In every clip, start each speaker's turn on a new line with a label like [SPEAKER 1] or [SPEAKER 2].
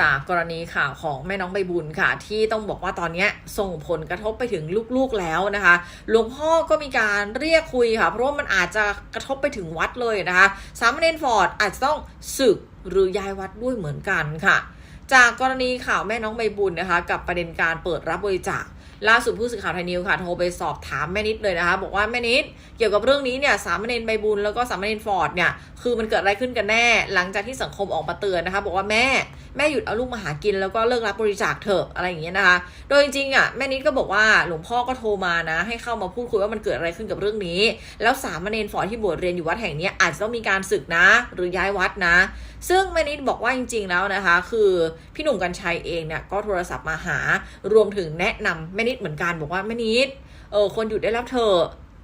[SPEAKER 1] จากกรณีข่าวของแม่น้องใบบุญค่ะ ที่ต้องบอกว่าตอนนี้ส่งผลกระทบไปถึงลูกๆแล้วนะคะหลวงพ่อก็มีการเรียกคุยค่ะ เพราะว่ามันอาจจะกระทบไปถึงวัดเลยนะคะสามเณรฟอร์ดอาจจะต้องศึกหรือย้ายวัดด้วยเหมือนกันค่ะ จากกรณีข่าวแม่น้องใบบุญนะคะ กับประเด็นการเปิดรับบริจาค ล่าสุดผู้สื่อข่าวไทยนิวค่ะโทรไปสอบถามแม่นิดเลยนะคะ บอกว่าแม่นิดเกี่ยวกับเรื่องนี้เนี่ยสามเณรใบบุญแล้วก็สามเณรฟอร์ดเนี่ยคือมันเกิดอะไรขึ้นกันแน่ หลังจากที่สังคมออกมาเตือนนะคะ บอกว่าแม่แม่หยุดเอาลูกมาหากินแล้วก็เลิกรับบริจาคเถอะอะไรอย่างเงี้ยนะคะ โดยจริงๆอะแม่นิดก็บอกว่าหลวงพ่อก็โทรมานะ ให้เข้ามาพูดคุยว่ามันเกิดอะไรขึ้นกับเรื่องนี้ แล้วสามเณรฟอร์ดที่บวชเรียนอยู่วัดแห่งนี้อาจจะต้องมีการศึกนะ หรือย้ายวัดนะ ซึ่งแม่นิดบอกว่าจริง ๆแล้วนะคะ คือพี่หนุ่มกัญชัยเองเนี่ยก็โทรศัพท์มาหารวมถึงแนะนำแม่นิดเหมือนกันบอกว่าแม่นิดเออคนหยุดได้แล้วเธอ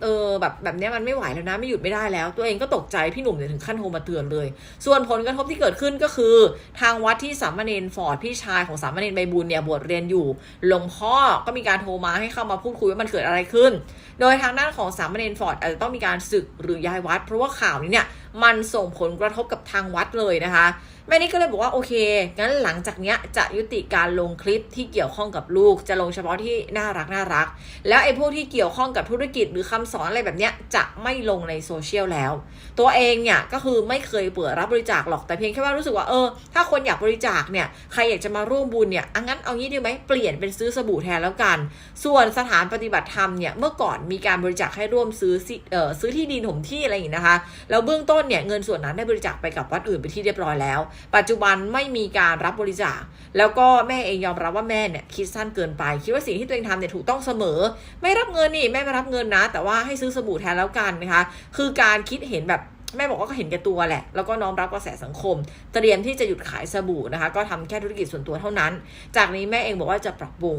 [SPEAKER 1] เออแบบแบบเนี้ยมันไม่ไหวแล้วนะไม่หยุดไม่ได้แล้ว ตัวเองก็ตกใจพี่หนุ่มเนี่ยถึงขั้นโทรมาเตือนเลย ส่วนผลกระทบที่เกิดขึ้นก็คือ ทางวัดที่สามเณรฟอร์ดพี่ชายของสามเณรใบบุญเนี่ยบวชเรียนอยู่หลวงพ่อก็มีการโทรมาให้เข้ามาพูดคุยว่ามันเกิดอะไรขึ้น โดยทางด้านของสามเณรฟอร์ดอาจจะต้องมีการศึกหรือย้ายวัด เพราะว่าข่าวนี้เนี่ย มันส่งผลกระทบกับทางวัดเลยนะคะแม่นิดก็เลยบอกว่าโอเค งั้นหลังจากเนี้ยจะยุติการลงคลิปที่เกี่ยวข้องกับลูก จะลงเฉพาะที่น่ารักน่ารัก แล้วไอ้พวกที่เกี่ยวข้องกับธุรกิจหรือคำสอนอะไรแบบเนี้ยจะไม่ลงในโซเชียลแล้ว ตัวเองเนี่ยก็คือไม่เคยเปิดรับบริจาคหรอก แต่เพียงแค่ว่ารู้สึกว่าเออ ถ้าคนอยากบริจาคเนี่ยใครอยากจะมาร่วมบุญเนี่ยอังั้นเอางี้ดีไหมเปลี่ยนเป็นซื้อสบู่แทนแล้วกัน ส่วนสถานปฏิบัติธรรมเนี่ยเมื่อก่อนมีการบริจาคให้ร่วมซื้อเออซื้อที่ดินถมที่อะไรอย่างนี้นะคะ แล้วเบื้องต้นเนี่ยเงินส่วนนั้นได้บริจาคไปกับวัดอื่นไปที่เรียบร้อยแล้ว ปัจจุบันไม่มีการรับบริจาค แล้วก็แม่เองยอมรับว่าแม่เนี่ยคิดสั้นเกินไป คิดว่าสิ่งที่ตัวเองทำเนี่ยถูกต้องเสมอ ไม่รับเงินนี่แม่ไม่รับเงินนะ แต่ว่าให้ซื้อสบู่แทนแล้วกันนะคะ คือการคิดเห็นแบบแม่บอกว่าก็เห็นแก่ตัวแหละ แล้วก็น้อมรับกระแสสังคม เตรียมที่จะหยุดขายสบู่นะคะ ก็ทำแค่ธุรกิจส่วนตัวเท่านั้น จากนี้แม่เองบอกว่าจะปรับปรุง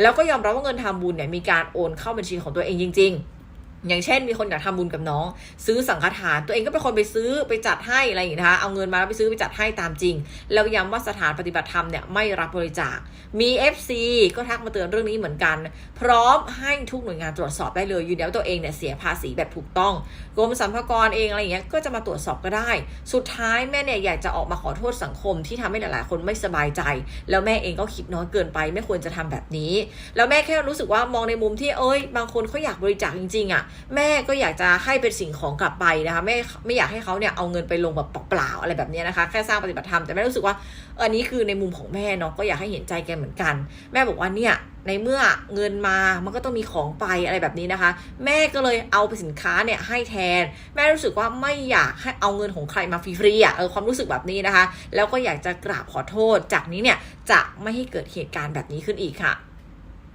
[SPEAKER 1] แล้วก็ยอมรับว่าเงินทำบุญเนี่ยมีการโอนเข้าบัญชีของตัวเองจริง ๆ อย่างเช่นมีคนอยากทำบุญกับน้อง ซื้อสังฆทานตัวเองก็เป็นคนไปซื้อไปจัดให้อะไรอย่างนี้นะคะเอาเงินมาแล้วไปซื้อไปจัดให้ตามจริง แล้วย้ำว่าสถานปฏิบัติธรรมเนี่ยไม่รับบริจาค มี FC ก็ทักมาเตือนเรื่องนี้เหมือนกัน พร้อมให้ทุกหน่วยงานตรวจสอบได้เลยยืนยันว่าตัวเองเนี่ยเสียภาษีแบบถูกต้องกรมสรรพากรเองอะไรอย่างเงี้ยก็จะมาตรวจสอบก็ได้ สุดท้ายแม่เนี่ยอยากจะออกมาขอโทษสังคมที่ทำให้หลาย ๆ คนไม่สบายใจ แล้วแม่เองก็คิดน้อยเกินไป ไม่ควรจะทำแบบนี้ แล้วแม่แค่รู้สึกว่ามองในมุมที่เอ้ย บางคนเขาอยากบริจาคจริง ๆอะแม่ก็อยากจะให้เป็นสิ่งของกลับไปนะคะไม่ไม่อยากให้เขาเนี่ยเอาเงินไปลงแบบเปล่าๆอะไรแบบนี้นะคะแค่สร้างปฏิบัติธรรมแต่แม่รู้สึกว่าอันนี้คือในมุมของแม่เนาะก็อยากให้เห็นใจแกเหมือนกัน แม่บอกว่าเนี่ยในเมื่อเงินมามันก็ต้องมีของไปอะไรแบบนี้นะคะ แม่ก็เลยเอาไปสินค้าเนี่ยให้แทน แม่รู้สึกว่าไม่อยากให้เอาเงินของใครมาฟรีๆอะเออความรู้สึกแบบนี้นะคะ แล้วก็อยากจะกราบขอโทษจากนี้เนี่ยจะไม่ให้เกิดเหตุการณ์แบบนี้ขึ้นอีกค่ะ